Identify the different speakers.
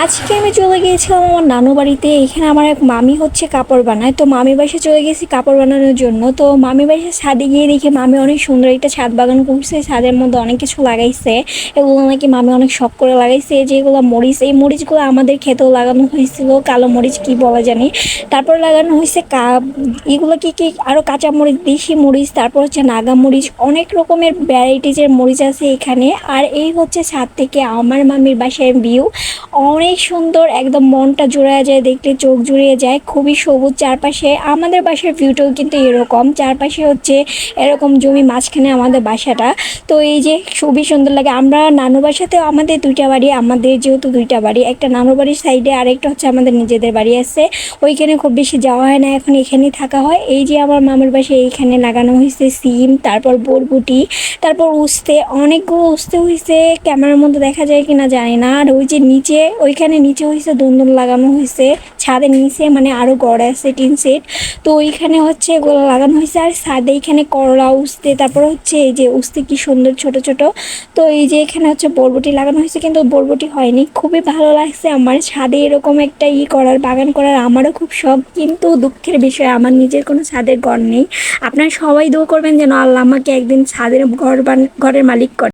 Speaker 1: আজকে আমি চলে গিয়েছিলাম আমার নানু বাড়িতে। এখানে আমার এক মামি হচ্ছে কাপড় বানায়। তো মামি বাসে চলে গেছি কাপড় বানানোর জন্য। তো মামি বাসে ছাদে গিয়ে দেখি মামি অনেক সুন্দর একটা ছাদ বাগান করছে। ছাদের মধ্যে অনেক কিছু লাগাইছে। এগুলো নাকি মামি অনেক শখ করে লাগাইছে। যেগুলো মরিচ, এই মরিচগুলো আমাদের খেতেও লাগানো হয়েছিল। কালো মরিচ কি বলা জানি। তারপর লাগানো হয়েছে কা এগুলো কি কি? আরও কাঁচা মরিচ, দেশি মরিচ, তারপর হচ্ছে নাগা মরিচ। অনেক রকমের ভ্যারাইটিজের মরিচ আছে এখানে। আর এই হচ্ছে ছাদ থেকে আমার মামির বাসায় ভিউ অনেক সুন্দর একদম মনটা জুড়ে যায়, দেখলে চোখ জুড়িয়ে যায়। খুবই সবুজ চারপাশে। আমাদের বাসার ভিউটাও কিন্তু এরকম। চারপাশে হচ্ছে এরকম জমি মাঝখানে আমাদের বাসাটা। তো এই যে খুবই সুন্দর লাগে। আমরা নানু বাসাতেও আমাদের দুইটা বাড়ি, আমাদের যেহেতু দুইটা বাড়ি, একটা নানু বাড়ির সাইডে আরেকটা হচ্ছে আমাদের নিজেদের বাড়ি আছে। ওইখানে খুব বেশি যাওয়া হয় না, এখন এখানেই থাকা হয়। এই যে আমার মামার বাসায় এইখানে লাগানো হয়েছে সিম, তারপর বরবুটি, তারপর উস্তে। অনেকগুলো উস্তে হয়েছে। ক্যামেরার মধ্যে দেখা যায় কিনা জানি না। আর ওই যে নিচে ওইখানে নিচে হয়েছে দন্দন লাগানো হয়েছে ছাদের নিচে মানে আরও গড় আছে, টিন সেট। তো ওইখানে হচ্ছে এগুলো লাগানো হয়েছে আর ছাদে এইখানে করলা, উস্তে, তারপর হচ্ছে এই যে উস্তে কি সুন্দর ছোট ছোট। তো এই যে এখানে হচ্ছে বরবটি লাগানো হয়েছে কিন্তু বরবটি হয়নি। খুবই ভালো লাগছে আমার। ছাদে এরকম একটা ই করার, বাগান করার আমারও খুব শখ, কিন্তু দুঃখের বিষয় আমার নিজের কোনো ছাদের ঘর নেই। আপনারা সবাই দোয়া করবেন যেন আল্লাহ আমাকে একদিন ছাদের ঘর বান ঘরের মালিক করে।